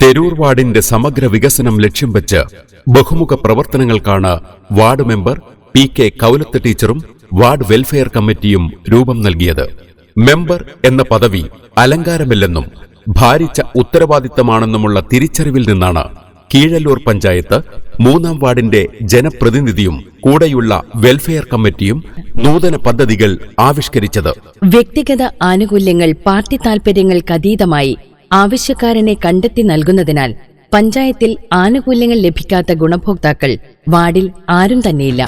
തെരൂർ വാർഡിന്റെ സമഗ്ര വികസനം ലക്ഷ്യം വെച്ച് ബഹുമുഖ പ്രവർത്തനങ്ങൾക്കാണ് ward member P K Kaulath ടീച്ചറും വാർഡ് വെൽഫെയർ കമ്മിറ്റിയും രൂപം നൽകിയത്. മെമ്പർ എന്ന പദവി അലങ്കാരമില്ലെന്നും ഭാരിച്ച ഉത്തരവാദിത്തമാണെന്നുമുള്ള തിരിച്ചറിവിൽ നിന്നാണ് കീഴല്ലൂർ പഞ്ചായത്ത് മൂന്നാം വാർഡിന്റെ ജനപ്രതിനിധിയും കൂടെയുള്ള വെൽഫെയർ കമ്മിറ്റിയും നൂതന പദ്ധതികൾ ആവിഷ്കരിച്ചത്. വ്യക്തിഗത ആനുകൂല്യങ്ങൾ പാർട്ടി താൽപര്യങ്ങൾക്കതീതമായി ആവശ്യക്കാരനെ കണ്ടെത്തി നൽകുന്നതിനാൽ പഞ്ചായത്തിൽ ആനുകൂല്യങ്ങൾ ലഭിക്കാത്ത ഗുണഭോക്താക്കൾ വാർഡിൽ ആരും തന്നെയില്ല.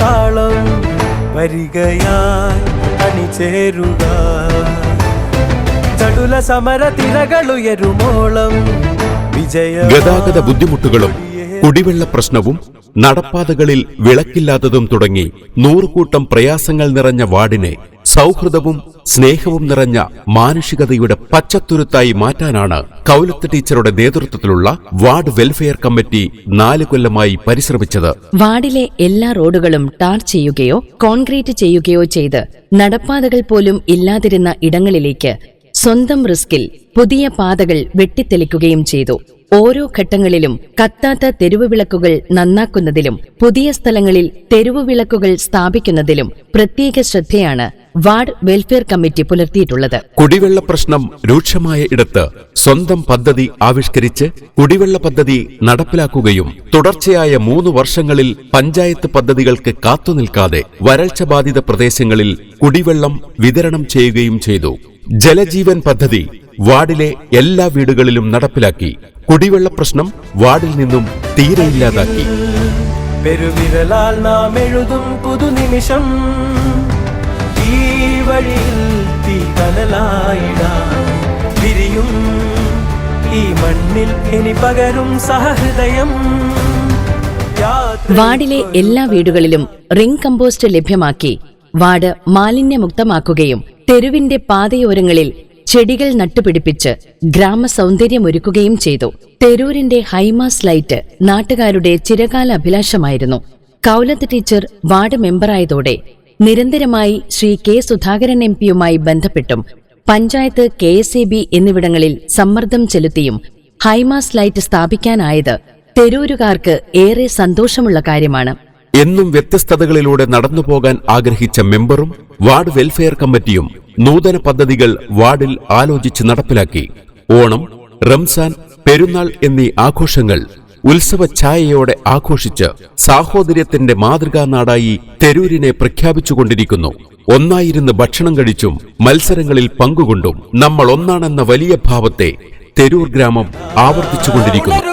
താളം വരികയായി അണിചേരുക. ചടുല സമര തിരകളുയരുമോളം വിജയ ഗതാഗത ബുദ്ധിമുട്ടുകളും കുടിവെള്ള പ്രശ്നവും നടപ്പാതകളിൽ വിളക്കില്ലാത്തതും തുടങ്ങി നൂറുകൂട്ടം പ്രയാസങ്ങൾ നിറഞ്ഞ വാർഡിനെ സൗഹൃദവും സ്നേഹവും നിറഞ്ഞ മാനുഷികതയുടെ പച്ചത്തുരുത്തായി മാറ്റാനാണ് കൗലത്ത് ടീച്ചറുടെ നേതൃത്വത്തിലുള്ള വാർഡ് വെൽഫെയർ കമ്മിറ്റി നാല് കൊല്ലമായി പരിശ്രമിച്ചത്. വാർഡിലെ എല്ലാ റോഡുകളും ടാർ ചെയ്യുകയോ കോൺക്രീറ്റ് ചെയ്യുകയോ ചെയ്ത് നടപ്പാതകൾ പോലും ഇല്ലാതിരുന്ന ഇടങ്ങളിലേക്ക് സ്വന്തം റിസ്കിൽ പുതിയ പാതകൾ വെട്ടിത്തെളിക്കുകയും ചെയ്തു. ഓരോ ഘട്ടങ്ങളിലും കത്താത്ത തെരുവ് വിളക്കുകൾ നന്നാക്കുന്നതിലും പുതിയ സ്ഥലങ്ങളിൽ തെരുവ് വിളക്കുകൾ സ്ഥാപിക്കുന്നതിലും പ്രത്യേക ശ്രദ്ധയാണ് വാർഡ് വെൽഫെയർ കമ്മിറ്റി പുലർത്തിയിട്ടുള്ളത്. കുടിവെള്ള പ്രശ്നം രൂക്ഷമായ ഇടത്ത് സ്വന്തം പദ്ധതി ആവിഷ്കരിച്ച് കുടിവെള്ള പദ്ധതി നടപ്പിലാക്കുകയും തുടർച്ചയായ മൂന്ന് വർഷങ്ങളിൽ പഞ്ചായത്ത് പദ്ധതികൾക്ക് കാത്തുനിൽക്കാതെ വരൾച്ച ബാധിത പ്രദേശങ്ങളിൽ കുടിവെള്ളം വിതരണം ചെയ്യുകയും ചെയ്തു. ജലജീവൻ പദ്ധതി വാർഡിലെ എല്ലാ വീടുകളിലും നടപ്പിലാക്കി കുടിവെള്ള പ്രശ്നം വാർഡിൽ നിന്നും തീരെയില്ലാതാക്കി പെരുവിരലാൽ നാം എഴുതും പുതുനിമിഷം ഈ വഴിയിൽ തീ കനലായിടാം. വിരിയും ഈ മണ്ണിൽ ഇനി പകരും സഹൃദയം. വാർഡിലെ എല്ലാ വീടുകളിലും റിംഗ് കമ്പോസ്റ്റ് ലഭ്യമാക്കി. വാർഡ് മാലിന്യമുക്തമാക്കുകയും തെരുവിന്റെ പാതയോരങ്ങളിൽ ചെടികൾ നട്ടുപിടിപ്പിച്ച് ഗ്രാമ ഗ്രാമസൗന്ദര്യമൊരുക്കുകയും ചെയ്തു. തെരൂരിന്റെ ഹൈമാസ് ലൈറ്റ് നാട്ടുകാരുടെ ചിരകാല അഭിലാഷമായിരുന്നു കൗലത്ത് ടീച്ചർ വാർഡ് മെമ്പറായതോടെ നിരന്തരമായി ശ്രീ കെ സുധാകരൻ എം പിയുമായി ബന്ധപ്പെട്ടും പഞ്ചായത്ത് കെ എസ് ബി എന്നിവിടങ്ങളിൽ സമ്മർദ്ദം ചെലുത്തിയും ഹൈമാസ് ലൈറ്റ് സ്ഥാപിക്കാനായത് തെരൂരുകാർക്ക് ഏറെ സന്തോഷമുള്ള കാര്യമാണ്. എന്നും വ്യത്യസ്തതകളിലൂടെ നടന്നുപോകാൻ ആഗ്രഹിച്ച മെമ്പറും വാർഡ് വെൽഫെയർ കമ്മിറ്റിയും നൂതന പദ്ധതികൾ വാർഡിൽ ആലോചിച്ച് നടപ്പിലാക്കി. ഓണം റംസാൻ പെരുന്നാൾ എന്നീ ആഘോഷങ്ങൾ ഉത്സവ ഛായയോടെ ആഘോഷിച്ച് സാഹോദര്യത്തിന്റെ മാതൃകാ നാടായി തെരൂരിനെ പ്രഖ്യാപിച്ചുകൊണ്ടിരിക്കുന്നു. ഒന്നായിരുന്ന് ഭക്ഷണം കഴിച്ചും മത്സരങ്ങളിൽ പങ്കുകൊണ്ടും നമ്മൾ ഒന്നാണെന്ന വലിയ ഭാവത്തെ തെരൂർ ഗ്രാമം ആവർത്തിച്ചുകൊണ്ടിരിക്കുന്നു.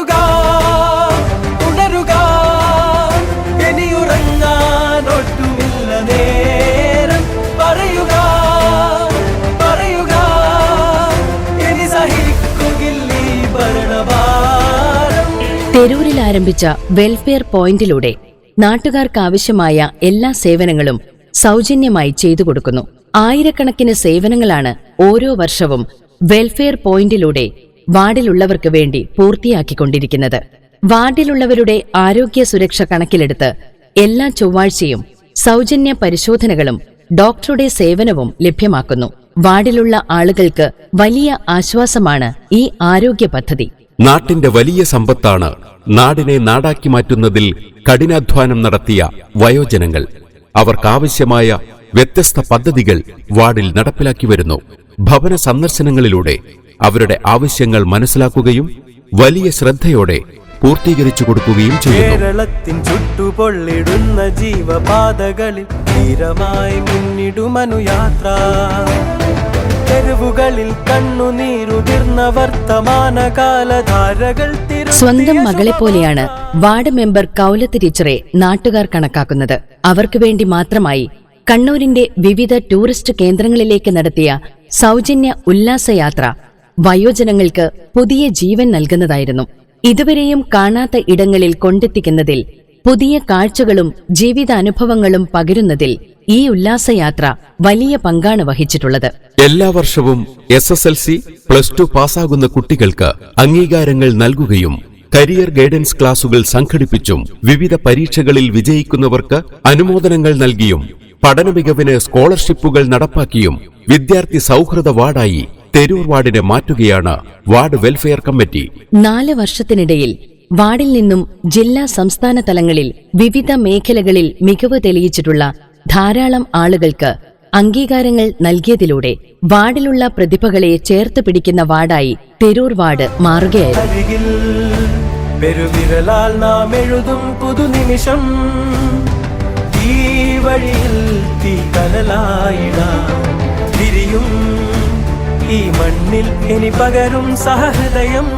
തെരൂരിൽ ആരംഭിച്ച വെൽഫെയർ പോയിന്റിലൂടെ നാട്ടുകാർക്കാവശ്യമായ എല്ലാ സേവനങ്ങളും സൗജന്യമായി ചെയ്തു കൊടുക്കുന്നു. ആയിരക്കണക്കിന് സേവനങ്ങളാണ് ഓരോ വർഷവും വെൽഫെയർ പോയിന്റിലൂടെ വാർഡിലുള്ളവർക്ക് വേണ്ടി പൂർത്തിയാക്കിക്കൊണ്ടിരിക്കുന്നത്. വാർഡിലുള്ളവരുടെ ആരോഗ്യ സുരക്ഷ കണക്കിലെടുത്ത് എല്ലാ ചൊവ്വാഴ്ചയും സൗജന്യ പരിശോധനകളും ഡോക്ടറുടെ സേവനവും ലഭ്യമാക്കുന്നു. വാർഡിലുള്ള ആളുകൾക്ക് വലിയ ആശ്വാസമാണ് ഈ ആരോഗ്യ പദ്ധതി. നാട്ടിന്റെ വലിയ സമ്പത്താണ് നാടിനെ നാടാക്കി മാറ്റുന്നതിൽ കഠിനാധ്വാനം നടത്തിയ വയോജനങ്ങൾ. അവർക്കാവശ്യമായ വ്യത്യസ്ത പദ്ധതികൾ വാർഡിൽ നടപ്പിലാക്കി വരുന്നു. ഭവന സന്ദർശനങ്ങളിലൂടെ അവരുടെ ആവശ്യങ്ങൾ മനസ്സിലാക്കുകയും വലിയ ശ്രദ്ധയോടെ പൂർത്തീകരിച്ചു കൊടുക്കുകയും ചെയ്യുന്നു. ചുട്ടുപൊള്ളിടുന്ന തെരുവുകളിൽ കണ്ണുനീരുതിർന്ന വർത്തമാനകാലധാരകൾ സ്വന്തം മകളെപ്പോലെയാണ് വാർഡ് മെമ്പർ കൗലത്ത് ടീച്ചറെ നാട്ടുകാർ കണക്കാക്കുന്നത്. അവർക്കു വേണ്ടി മാത്രമായി കണ്ണൂരിന്റെ വിവിധ ടൂറിസ്റ്റ് കേന്ദ്രങ്ങളിലേക്ക് നടത്തിയ സൗജന്യ ഉല്ലാസയാത്ര വയോജനങ്ങൾക്ക് പുതിയ ജീവൻ നൽകുന്നതായിരുന്നു. ഇതുവരെയും കാണാത്ത ഇടങ്ങളിൽ കൊണ്ടെത്തിക്കുന്നതിൽ പുതിയ കാഴ്ചകളും ജീവിതാനുഭവങ്ങളും പകരുന്നതിൽ ഈ ഉല്ലാസയാത്ര വലിയ പങ്കാണ് വഹിച്ചിട്ടുള്ളത്. എല്ലാ വർഷവും S S L C plus two പാസ്സാകുന്ന കുട്ടികൾക്ക് അംഗീകാരങ്ങൾ നൽകുകയും കരിയർ ഗൈഡൻസ് ക്ലാസുകൾ സംഘടിപ്പിച്ചും വിവിധ പരീക്ഷകളിൽ വിജയിക്കുന്നവർക്ക് അനുമോദനങ്ങൾ നൽകിയും പഠന മികവിന് സ്കോളർഷിപ്പുകൾ നടപ്പാക്കിയും വിദ്യാർത്ഥി സൗഹൃദ വാർഡായി തെരൂർ വാർഡിനെ മാറ്റുകയാണ് വാർഡ് വെൽഫെയർ കമ്മിറ്റി. നാല് വർഷത്തിനിടയിൽ വാർഡിൽ നിന്നും ജില്ലാ സംസ്ഥാന തലങ്ങളിൽ വിവിധ മേഖലകളിൽ മികവ് തെളിയിച്ചിട്ടുള്ള ധാരാളം ആളുകൾക്ക് അംഗീകാരങ്ങൾ നൽകിയതിലൂടെ വാർഡിലുള്ള പ്രതിഭകളെ ചേർത്ത് പിടിക്കുന്ന വാർഡായി തെരൂർ വാർഡ് മാറുകയായിരുന്നു. അരികിൽ പെരുവിരലാൽ എഴുതും പുതുനിമിഷം. ഈ വഴിയിൽ തീ കനലായിടാം. വിരിയും ഈ മണ്ണിൽ ഇനി പകരും സഹൃദയം.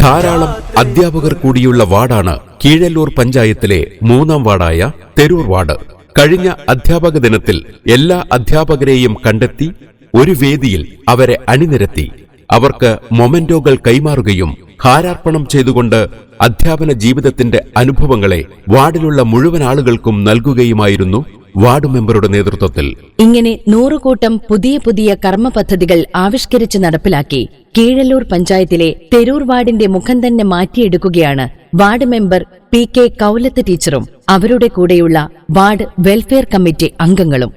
ധാരാളം അധ്യാപകർ കൂടിയുള്ള വാർഡാണ് കീഴല്ലൂർ പഞ്ചായത്തിലെ മൂന്നാം വാർഡായ തെരൂർ വാർഡ്. കഴിഞ്ഞ അധ്യാപക ദിനത്തിൽ എല്ലാ അധ്യാപകരെയും കണ്ടെത്തി ഒരു വേദിയിൽ അവരെ അണിനിരത്തി. അവർക്ക് മൊമെന്റോകൾ കൈമാറുകയും ഹാരാർപ്പണം ചെയ്തുകൊണ്ട് അധ്യാപന ജീവിതത്തിന്റെ അനുഭവങ്ങളെ വാർഡിലുള്ള മുഴുവൻ ആളുകൾക്കും നൽകുകയുമായിരുന്നു. വാർഡ് മെമ്പറുടെ നേതൃത്വത്തിൽ ഇങ്ങനെ നൂറുകൂട്ടം പുതിയ പുതിയ കർമ്മ പദ്ധതികൾ ആവിഷ്കരിച്ച് നടപ്പിലാക്കി കീഴല്ലൂർ പഞ്ചായത്തിലെ തെരൂർ വാർഡിന്റെ മുഖം തന്നെ മാറ്റിയെടുക്കുകയാണ് ward member P K Kaulath ടീച്ചറും അവരുടെ കൂടെയുള്ള വാർഡ് വെൽഫെയർ കമ്മിറ്റി അംഗങ്ങളും.